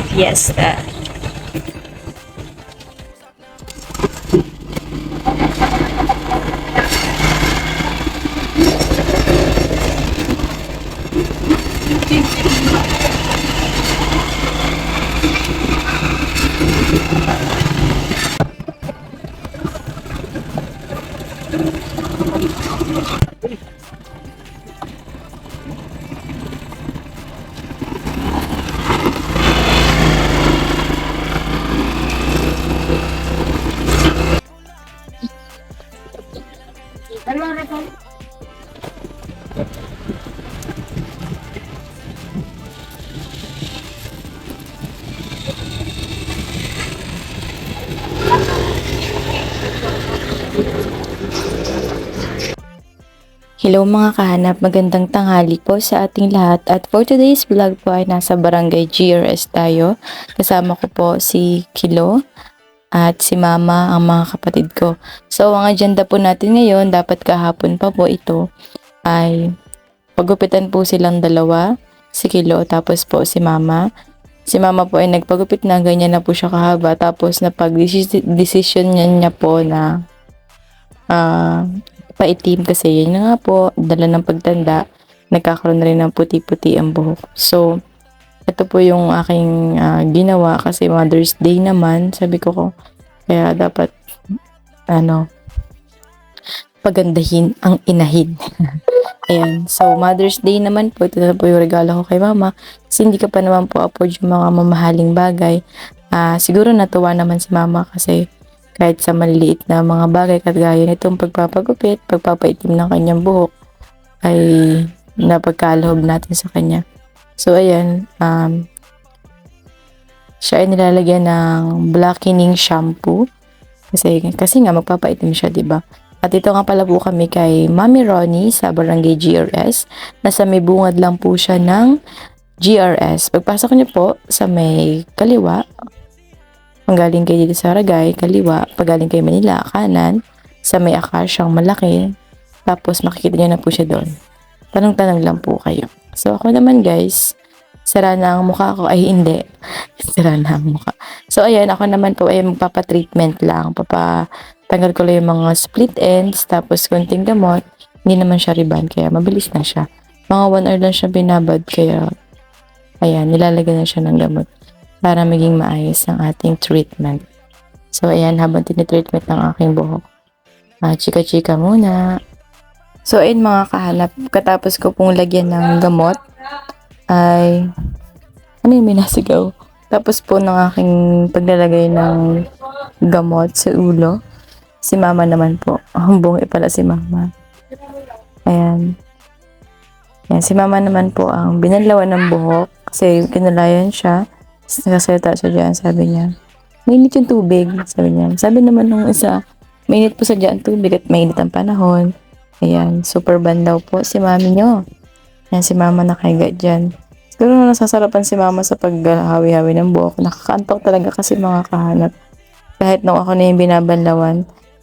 fiesta. Hello mga kahanap, magandang tanghali po sa ating lahat at for today's vlog po ay nasa barangay GRS tayo. Kasama ko po si Kilo at si Mama ang mga kapatid ko. So ang agenda po natin ngayon, dapat kahapon pa po ito, ay pagupitan po silang dalawa, si Kilo tapos po si Mama. Si Mama po ay nagpagupit na, ganyan na po siya kahaba. Tapos napag-decision niya, niya po na ah paitim kasi yun nga po, dala ng pagtanda, nagkakaroon na rin ng puti-puti ang buhok. So, ito po yung aking ah, ginawa kasi Mother's Day naman, sabi ko ko, kaya dapat, ano, pagandahin ang inahin. Ayan. So, Mother's Day naman po, ito na po yung regalo ko kay Mama. Kasi hindi ka pa naman po afford yung mga mamahaling bagay. Ah, siguro natuwa naman si Mama kasi kahit sa maliliit na mga bagay kagaya nitong pagpapagupit, pagpapaitim ng kanyang buhok ay napagkaloob natin sa kanya. So ayan, um, siya ay nilalagyan ng blackening shampoo kasi kasi nga magpapaitim siya, 'di ba? At ito nga pala po kami kay Mami Ronnie sa Barangay GRS. Nasa may bungad lang po siya ng GRS. Pagpasok niyo po sa may kaliwa, Panggaling kayo dito sa kaliwa. Pagaling kayo Manila, kanan. Sa may akasyang malaki. Tapos makikita niyo na po siya doon. Tanong-tanong lang po kayo. So ako naman guys, sara na ang mukha ko. Ay hindi. sara na ang mukha. So ayan, ako naman po ay magpapa-treatment lang. Papatanggal ko lang yung mga split ends. Tapos konting gamot. Hindi naman siya riban. Kaya mabilis na siya. Mga 1 hour lang siya binabad. Kaya ayan, nilalagyan na siya ng gamot para maging maayos ang ating treatment. So, ayan, habang tinitreatment ng aking buhok. Ah, chika-chika muna. So, ayun mga kahanap, katapos ko pong lagyan ng gamot, ay, ano yung minasigaw? Tapos po ng aking paglalagay ng gamot sa ulo, si mama naman po. Ang bungi pala si mama. Ayan. Ayan, si mama naman po ang binalawan ng buhok kasi kinulayan siya. Nakasalita siya dyan, sabi niya, mainit yung tubig, sabi niya. Sabi naman nung isa, mainit po sa dyan tubig at mainit ang panahon. Ayan, super bandaw po si mami nyo. Ayan, si mama nakahiga dyan. Siguro na nasasarapan si mama sa paghawi-hawi ng buhok. Nakakantok talaga kasi mga kahanap. Kahit nung ako na yung binabanlawan,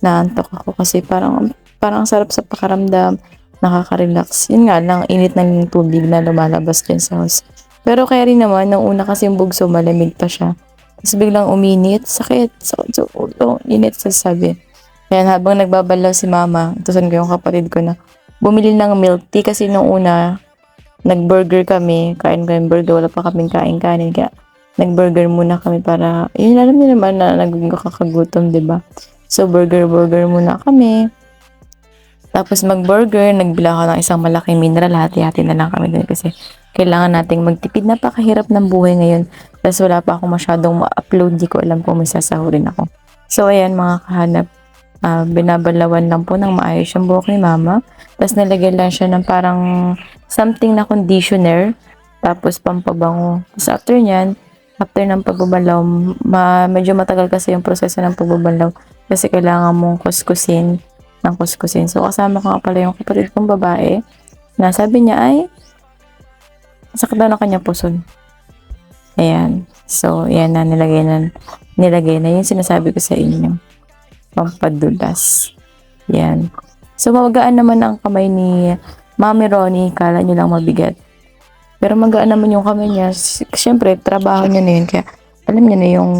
naantok ako kasi parang, parang ang sarap sa pakaramdam. Nakaka-relax. Yun nga lang, init ng tubig na lumalabas dyan sa house. Pero kaya rin naman, nung una kasi yung bugso, malamig pa siya. Tapos biglang uminit, sakit, sakit sa ulo, init sa sabi. Kaya habang nagbabalaw si mama, tusan ko yung kapatid ko na bumili ng milk tea kasi nung una, nag-burger kami, kain ko burger, wala pa kaming kain-kanin, kaya nag-burger muna kami para, yun alam niyo naman na nagkakagutom, di ba? So, burger-burger muna kami. Tapos mag-burger, nagbila ako ng isang malaking mineral, hati-hati na lang kami dun kasi kailangan nating magtipid. Napakahirap ng buhay ngayon. Tapos wala pa ako masyadong ma-upload, di ko alam kung may sasahurin ako. So, ayan mga kahanap, ah, binabalawan lang po ng maayos yung buhok ni mama. Tapos nilagyan lang siya ng parang something na conditioner. Tapos pampabango. Tapos after nyan, after ng pagbabalaw, ma- medyo matagal kasi yung proseso ng pagbabalaw. Kasi kailangan mong kuskusin ng kuskusin. So kasama ko nga pala yung kapatid kong babae na sabi niya ay sakit daw na kanya pusod. Ayan. So, yan na nilagay na nilagay na yung sinasabi ko sa inyo. Pampadulas. Yan. So, magaan naman ang kamay ni Mami Ronnie. Kala nyo lang mabigat. Pero magaan naman yung kamay niya. Siyempre, trabaho niya na yun. Kaya, alam niya na yung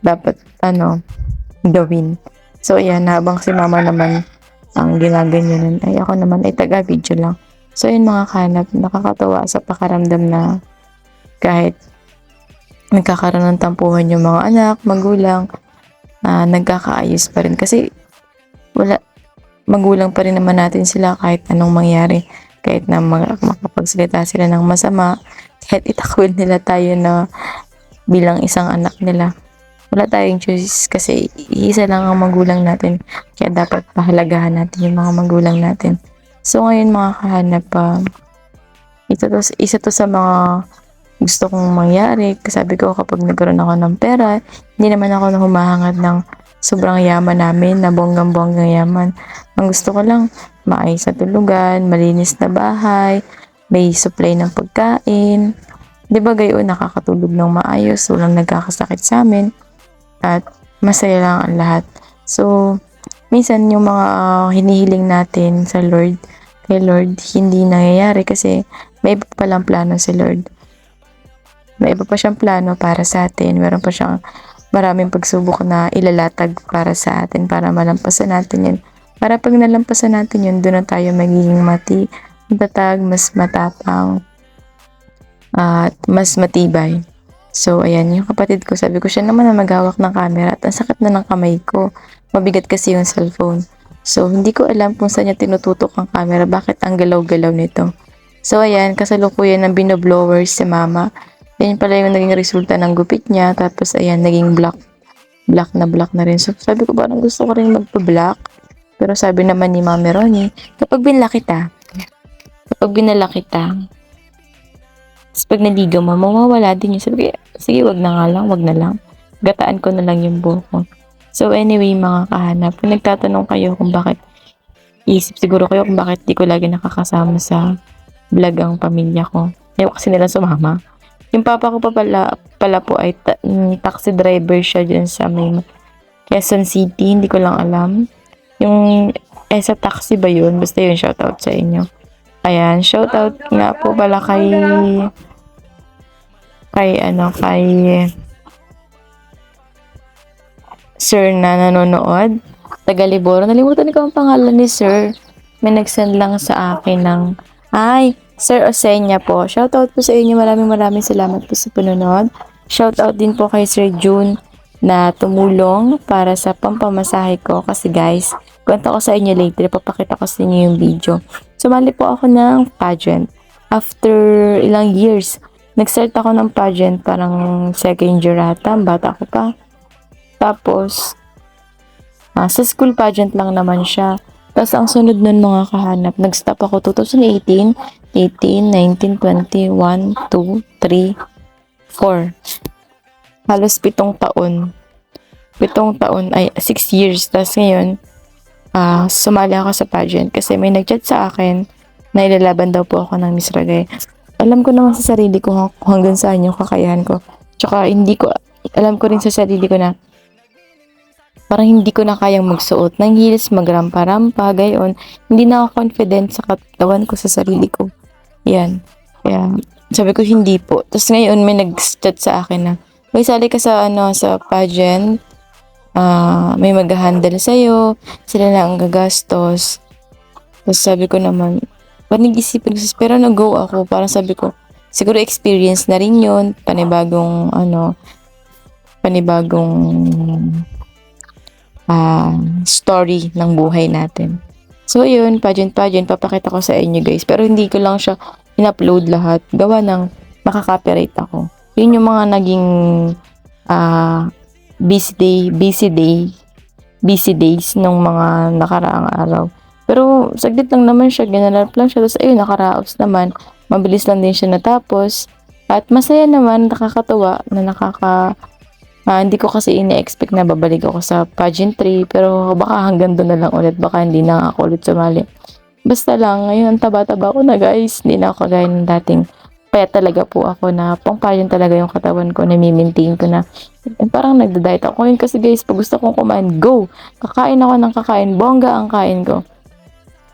dapat, ano, gawin. So, ayan, habang si mama naman ang ginaganyanan, ay ako naman ay taga-video lang. So, yun mga kanap, nakakatawa sa pakaramdam na kahit nagkakaroon ng tampuhan yung mga anak, magulang, ah, nagkakaayos pa rin. Kasi, wala, magulang pa rin naman natin sila kahit anong mangyari. Kahit na mag- makapagsalita sila ng masama, kahit itakwil nila tayo na bilang isang anak nila. Wala tayong choice kasi isa lang ang magulang natin. Kaya dapat pahalagahan natin yung mga magulang natin. So ngayon mga kahanap, ah, ito to, isa to sa mga gusto kong mangyari. Sabi ko kapag nagkaroon ako ng pera, hindi naman ako na humahangad ng sobrang yaman namin, na bonggang-bonggang yaman. Ang gusto ko lang, maayos na tulugan, malinis na bahay, may supply ng pagkain. Di ba gayon, nakakatulog ng maayos, walang nagkakasakit sa amin, at masaya lang ang lahat. So, minsan yung mga ah, hinihiling natin sa Lord, kay Lord, hindi nangyayari kasi may iba pa palang plano si Lord. May iba pa siyang plano para sa atin. Meron pa siyang maraming pagsubok na ilalatag para sa atin para malampasan natin yun. Para pag nalampasan natin yun, doon na tayo magiging mati, matatag, mas matapang, at mas matibay. So, ayan, yung kapatid ko, sabi ko siya naman na maghawak ng camera at ang sakit na ng kamay ko. Mabigat kasi yung cellphone. So, hindi ko alam kung saan niya tinututok ang camera, bakit ang galaw-galaw nito. So, ayan, kasalukuyan ng binoblower si mama. Yan pala yung naging resulta ng gupit niya. Tapos, ayan, naging black. Black na black na rin. So, sabi ko, parang gusto ko rin magpa-black. Pero sabi naman ni Mami Ronnie, kapag binala kita, kapag binala kita, tapos pag naligaw mo, mawawala din yun. Sabi ko, sige, wag na nga lang, wag na lang. Gataan ko na lang yung buhok ko. So anyway, mga kahanap, kung nagtatanong kayo kung bakit, isip siguro kayo kung bakit di ko lagi nakakasama sa vlog ang pamilya ko. Ayaw kasi nila sumama. Yung papa ko pa pala, pala po ay ta- mm, taxi driver siya dyan sa may Quezon City. Hindi ko lang alam. Yung, eh sa taxi ba yun? Basta yun, shoutout sa inyo. Ayan, shoutout nga po pala kay kay ano, kay sir na nanonood. Taga Liboro. Nalimutan ko ang pangalan ni sir. May nag-send lang sa akin ng, ay, Sir Osenya po. Shoutout po sa inyo. Maraming maraming salamat po sa panonood. Shoutout din po kay Sir June na tumulong para sa pampamasahe ko. Kasi guys, kwento ko sa inyo later. Papakita ko sa inyo yung video. Sumali po ako ng pageant. After ilang years, nag-start ako ng pageant. Parang second year ata. Bata ko pa. Tapos, ah, sa school pageant lang naman siya. Tapos ang sunod nun mga kahanap, nag-stop ako 2018, 18, 19, 20, 1, 2, 3, 4. Halos pitong taon. Pitong taon, ay, 6 years. Tapos ngayon, ah sumali ako sa pageant kasi may nag-chat sa akin na ilalaban daw po ako ng Miss Ragay. Alam ko naman sa sarili ko hanggang saan yung kakayahan ko. Tsaka hindi ko, alam ko rin sa sarili ko na parang hindi ko na kayang magsuot ng heels, magrampa-rampa, gayon. Hindi na ako confident sa katawan ko sa sarili ko. Yan. Kaya, sabi ko hindi po. Tapos ngayon may nag-chat sa akin na, may sali ka sa ano, sa pageant, ah may mag-handle sa'yo, sila na ang gagastos. Tapos sabi ko naman, parang nag-isipin ko, pero nag-go ako, parang sabi ko, siguro experience na rin yun, panibagong, ano, panibagong ah, story ng buhay natin. So, yun, pageant-pageant, papakita ko sa inyo guys. Pero hindi ko lang siya in-upload lahat. Gawa ng makaka-copyright ako. Yun yung mga naging ah, busy day, busy day, busy days nung mga nakaraang araw. Pero saglit lang naman siya, ginanap lang siya. Tapos ayun, nakaraos naman. Mabilis lang din siya natapos. At masaya naman, nakakatuwa na nakaka... ah, hindi ko kasi ini-expect na babalik ako sa pageantry. Pero baka hanggang doon na lang ulit. Baka hindi na ako ulit sumali. Basta lang, ngayon ang taba-taba ko na guys. Hindi na ako kagaya ng dating kaya talaga po ako na pang pageant talaga yung katawan ko, nami-maintain ko na eh, parang nagda-diet ako. Ngayon kasi guys, pag gusto kong kumain, go! Kakain ako ng kakain, bongga ang kain ko.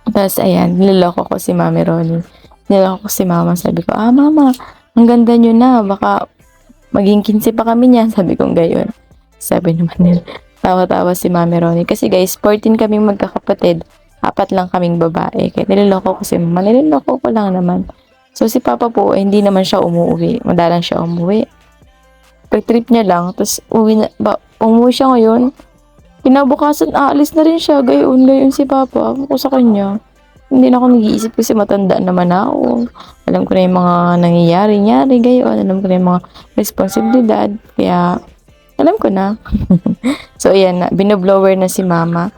Tapos ayan, niloloko ko si Mami Ronnie. Niloloko ko si Mama. Sabi ko, ah Mama, ang ganda nyo na. Baka maging 15 pa kami niyan. Sabi kong gayon. Sabi naman nila. Tawa-tawa si Mami Ronnie. Kasi guys, 14 kaming magkakapatid. Apat lang kaming babae. Kaya niloloko ko si Mama. Niloloko ko lang naman. So si Papa po, eh, hindi naman siya umuwi. Madalang siya umuwi. Pag trip niya lang, tapos uwi na, ba, umuwi siya ngayon. Kinabukasan, aalis na rin siya. Gayon, gayon si Papa. Ako sa kanya. Hindi na ako nag-iisip kasi matanda naman ako. Alam ko na yung mga nangyayari-nyari, gayon. Alam ko na yung mga responsibilidad. Kaya, alam ko na. so, ayan. Binoblower na si Mama.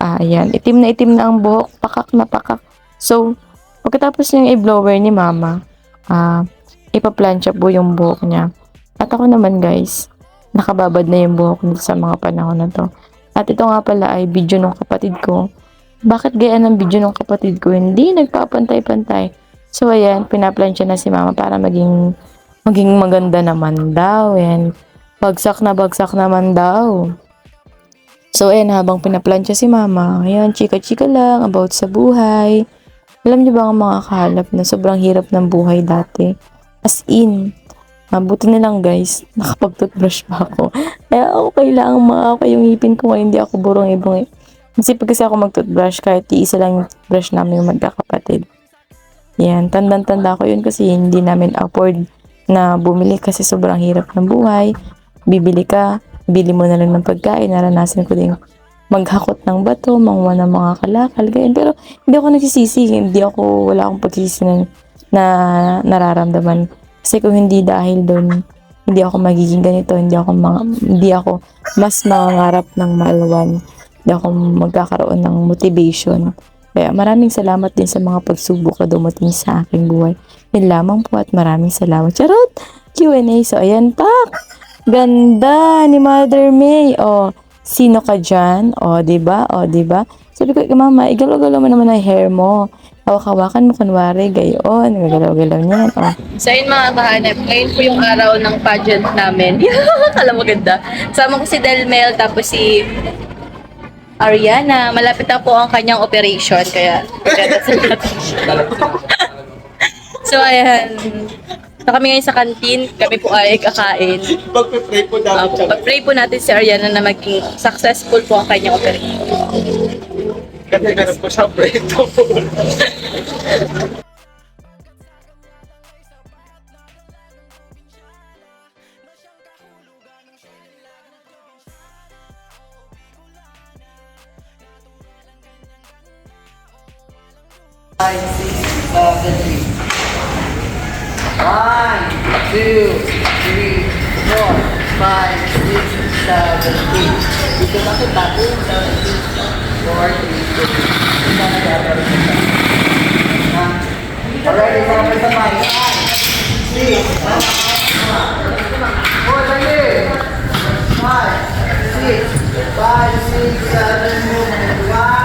Ah, ayan. Itim na itim na ang buhok. Pakak na pakak. So, pagkatapos niyang i-blower ni Mama, ah, ipaplansya po yung buhok niya. At ako naman guys, nakababad na yung buhok nito sa mga panahon na to. At ito nga pala ay video ng kapatid ko. Bakit gaya ng video ng kapatid ko? Hindi nagpapantay-pantay. So ayan, pinaplansya na si mama para maging maging maganda naman daw. Ayan. Bagsak na bagsak naman daw. So ayan, habang pinaplansya si mama, ayan, chika-chika lang about sa buhay. Alam niyo ba ang mga kahalap na sobrang hirap ng buhay dati? As in, mabuti na lang guys, nakapag-toothbrush pa ako. Kaya ako kailangan makaka yung ngipin ko ngayon, hindi ako burong ibang Kasi pag kasi ako mag-toothbrush, kahit isa lang yung toothbrush namin yung magkakapatid. Yan, tandang-tanda ko yun kasi hindi namin afford na bumili kasi sobrang hirap ng buhay. Bibili ka, bili mo na lang ng pagkain, naranasan ko din maghakot ng bato, manguha ng mga kalakal, ganyan. Pero hindi ako nagsisisi, hindi ako, wala akong pagsisisi na, na nararamdaman. Kasi kung hindi dahil doon, hindi ako magiging ganito, hindi ako, mga, hindi ako mas mangangarap ng maalwan, hindi ako magkakaroon ng motivation. Kaya maraming salamat din sa mga pagsubok na dumating sa aking buhay. Yun lamang po at maraming salamat. Charot! Q&A. So, ayan pa. Ganda ni Mother May. O, sino ka dyan? O, di ba? O, di ba? Sabi ko, mama, igalaw-galaw mo naman ang hair mo. Hawak-hawakan mo kunwari, gayon. Gagalaw-galaw niyan. O. So yun mga kahanap, ngayon po yung araw ng pageant namin. Kala mo ganda. Sama ko si Delmel, tapos si Ariana. Malapit na po ang kanyang operation, kaya ganda sa natin siya. So ayan, na kami ngayon sa kantin, kami po ay kakain. Pagpe-pray po Uh, dapat siya. pag-pray po natin si Ariana na maging successful po ang kanyang operation. Kasi ganun po siya pray to po. One, two, three, four, five, six, seven, eight. Dito na kita. Two, seven, six, four, three, two. Ito na gagawin. Ha? Alright, isa na sabay. Five, six, four, dali. Five, six, five, six, seven, one,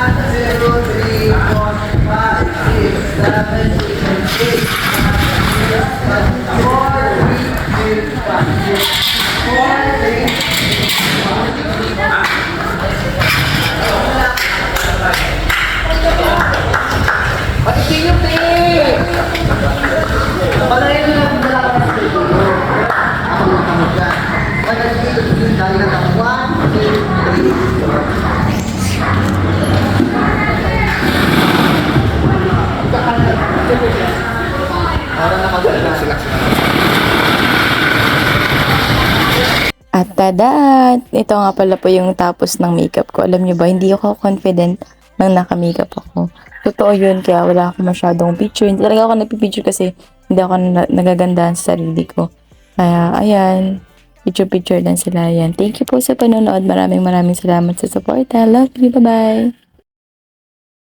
At tadaan! Ito nga pala po yung tapos ng makeup ko. Alam niyo ba, hindi ako confident nang naka-makeup ako. Totoo yun, kaya wala ako masyadong picture. Hindi talaga ako nagpipicture kasi hindi ako na- nagagandahan sa sarili ko. Kaya, ayan. picture-picture lang sila. Yan. Thank you po sa panonood. Maraming maraming salamat sa support. I love you. Bye-bye.